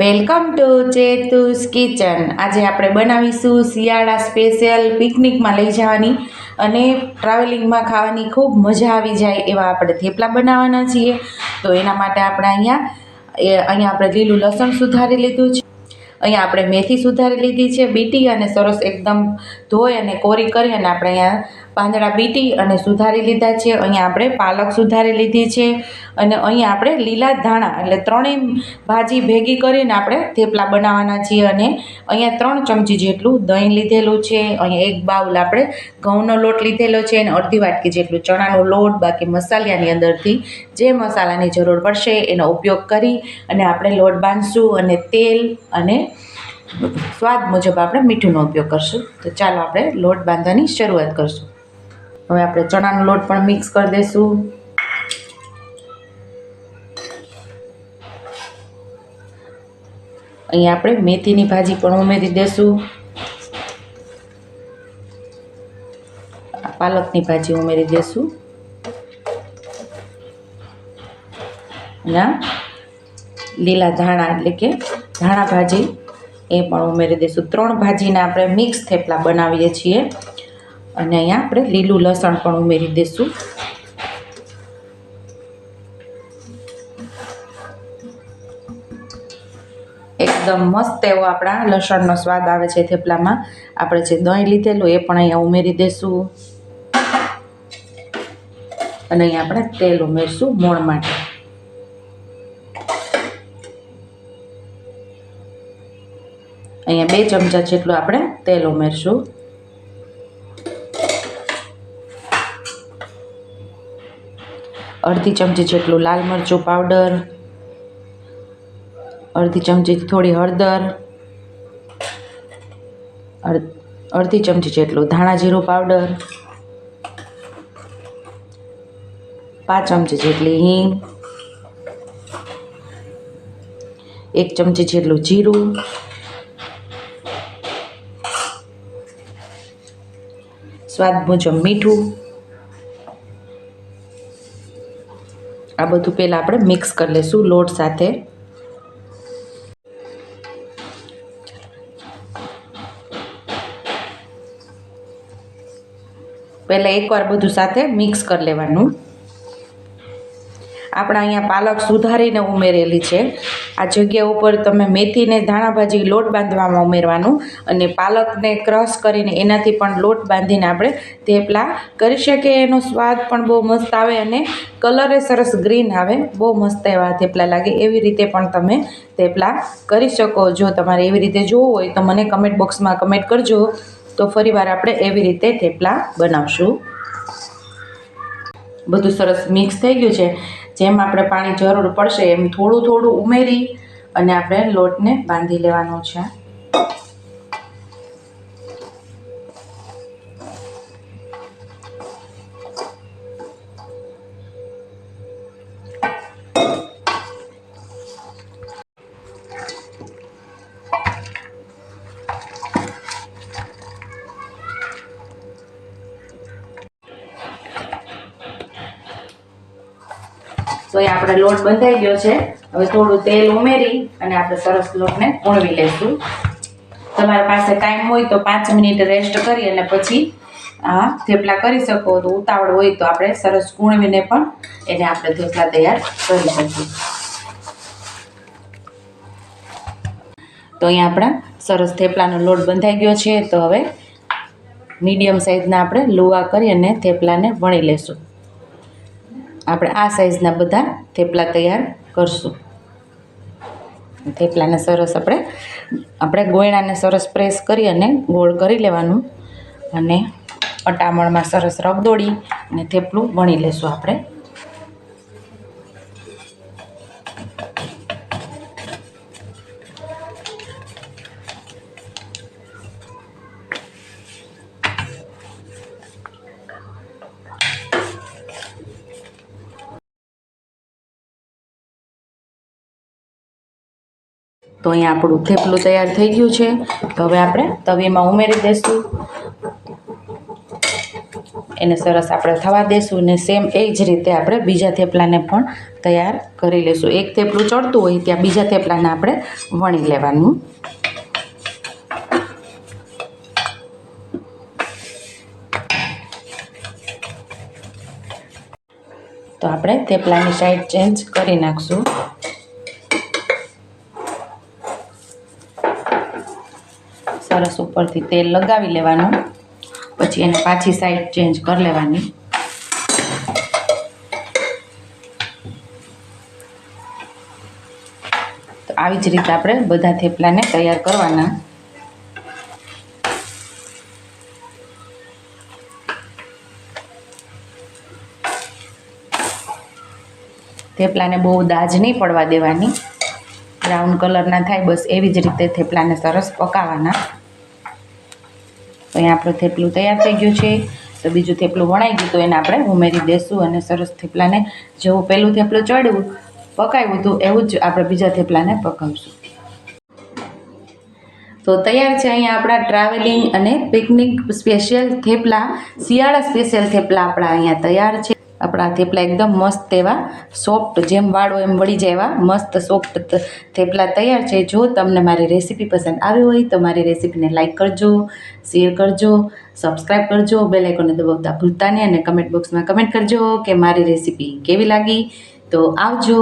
Welcome to ચેતુસ kitchen. આજે આપણે બનાવીશું શિયાળા સ્પેશિયલ પિકનિકમાં લઈ જવાની અને ટ્રાવેલિંગમાં ખાવાની ખૂબ મજા આવી જાય એવા આપણે થેપલા બનાવવાના છીએ. તો એના માટે આપણે અહીંયા, એ અહીંયા આપણે લીલું લસણ સુધારી લીધું છે. અહીંયા આપણે મેથી સુધારી લીધી છે, બીટી અને સરસ એકદમ ધોઈ અને કોરી કરી અને આપણે અહીંયા પાંદડા બીટી અને સુધારી લીધા છે. અહીંયા આપણે પાલક સુધારી લીધી છે અને અહીંયા આપણે લીલા ધાણા એટલે ત્રણેય ભાજી ભેગી કરીને આપણે થેપલા બનાવવાના છીએ અને અહીંયા ત્રણ ચમચી જેટલું દહીં લીધેલું છે. અહીંયા એક બાઉલ આપણે ઘઉંનો લોટ લીધેલો છે અને અડધી વાટકી જેટલું ચણાનો લોટ, બાકી મસાલાની અંદરથી જે મસાલાની જરૂર પડશે એનો ઉપયોગ કરી અને આપણે લોટ બાંધશું અને તેલ અને સ્વાદ મુજબ આપણે મીઠુંનો ઉપયોગ કરશું. તો ચાલો આપણે લોટ બાંધવાની શરૂઆત કરશું. હવે આપણે ચણાનો લોટ પણ મિક્સ કરી દઈશું અહીંયા આપણે મેથીની ભાજી પણ ઉમેરી દઈશું પાલકની ભાજી ઉમેરી દઈશું ના, લીલા ધાણા એટલે કે ધાણા ભાજી એ પણ ઉમેરી દઈશું ત્રણ ભાજીના આપણે મિક્સ થેપલા બનાવીએ છીએ. અને અહીંયા આપણે લીલું લસણ પણ ઉમેરી દઈશું. એકદમ મસ્ત એવો આપણા લસણનો સ્વાદ આવે છે થેપલામાં. આપણે જે દહીં લીધેલું એ પણ અહીંયા ઉમેરી દઈશું. અને અહીંયા આપણે તેલ ઉમેરશું મોણ માટે. અહીંયા બે ચમચા જેટલું આપણે તેલ ઉમેરશું. અડધી ચમચી જેટલું લાલ મરચું પાવડર અડધી ચમચી થોડી હળદર, અડ- અડધી ચમચી જેટલું ધાણા જીરું પાવડર પાંચ ચમચી જેટલી હિંગ, એક ચમચી જેટલું જીરું, સ્વાદ મુજબ મીઠું આ બધું પહેલાં આપણે મિક્સ કરી લઈશું લોટ સાથે. પહેલાં એકવાર બધું સાથે મિક્સ કરી લેવાનું. આપણે અહીંયા પાલક સુધારીને ઉમેરેલી છે. આ જગ્યા ઉપર તમે મેથીને ધાણાભાજી લોટ બાંધવામાં ઉમેરવાનું અને પાલકને ક્રશ કરીને એનાથી પણ લોટ બાંધીને આપણે થેપલા કરી શકીએ. એનો સ્વાદ પણ બહુ મસ્ત આવે અને કલરે સરસ ગ્રીન આવે. બહુ મસ્ત એવા થેપલા લાગે. એવી રીતે પણ તમે થેપલા કરી શકો. જો તમારે એવી રીતે જોવું હોય તો મને કમેન્ટ બોક્સમાં કમેન્ટ કરજો. તો ફરીવાર આપણે એવી રીતે થેપલા બનાવશું. બધું સરસ મિક્સ થઈ ગયું છે. જેમ આપણે પાણી જરૂર પડશે એમ થોડું થોડું ઉમેરી અને આપણે લોટને બાંધી લેવાનો છે. તો એ આપણે લોટ બંધાઈ ગયો છે. હવે થોડું તેલ ઉમેરી અને આપણે સરસ લોટને ઉણવી લઈશું તમારી પાસે ટાઈમ હોય તો પાંચ મિનિટ રેસ્ટ કરી અને પછી, આ થેપલા કરી શકો તો ઉતાવળ હોય તો આપણે સરસ ગુણવીને પણ એને આપણે થેપલા તૈયાર કરી શકીએ. તો અહીંયા આપણા સરસ થેપલાનો લોટ બંધાઈ ગયો છે. તો હવે મીડિયમ સાઈઝના આપણે લુવા કરી અને થેપલાને વણી લેશું. આપણે આ સાઈઝના બધા થેપલા તૈયાર કરશું. થેપલાને સરસ આપણે આપણે ગોયણાને સરસ પ્રેસ કરી અને ગોળ કરી લેવાનું. અને અટામણમાં સરસ રગદોડી અને થેપલું વણી લેશું આપણે. તો અહીંયા આપણું થેપલું તૈયાર થઈ ગયું છે. તો હવે આપણે તવીમાં ઉમેરી દઈશું એને સરસ આપણે થવા દઈશું ને સેમ એ જ રીતે આપણે બીજા થેપલાને પણ તૈયાર કરી લઈશું એક થેપલું ચડતું હોય ત્યાં બીજા થેપલાને આપણે વણી લેવાનું. તો આપણે થેપલાની સાઈડ ચેન્જ કરી નાખશું. સરસ ઉપરથી તેલ લગાવી લેવાનું. પછી એને પાછી સાઈડ ચેન્જ કરી લેવાની. તો આવી જ રીતે આપણે બધા થેપલાને તૈયાર કરવાના. થેપલાને બહુ દાજ નહીં પડવા દેવાની. બ્રાઉન કલરના થાય, બસ એવી જ રીતે થેપલાને સરસ પકાવવાના અહીંયા આપણું થેપલું તૈયાર થઈ ગયું છે. તો બીજું થેપલું વણાઈ ગયું તો એને આપણે ઉમેરી દેશું અને સરસ થેપલાને જેવું પહેલું થેપલું ચડ્યું પકાવ્યું હતું, એવું જ આપણે બીજા થેપલાને પકાવશું. તો તૈયાર છે અહીંયા આપણા ટ્રાવેલિંગ અને પિકનિક સ્પેશિયલ થેપલા, શિયાળા સ્પેશિયલ થેપલા આપણા અહીંયા તૈયાર છે. આપણા થેપલા એકદમ મસ્ત એવા સોફ્ટ જેમ વાળો એમ વળી જાય એવા મસ્ત સોફ્ટ થેપલા તૈયાર છે. જો તમને મારી રેસીપી પસંદ આવી હોય તો મારી રેસીપીને લાઇક કરજો શેર કરજો સબસ્ક્રાઈબ કરજો બેલ આઇકોનને દબાવતા ભૂલતા નહીં અને કમેન્ટ બોક્સમાં કમેન્ટ કરજો કે મારી રેસીપી કેવી લાગી. તો આવજો.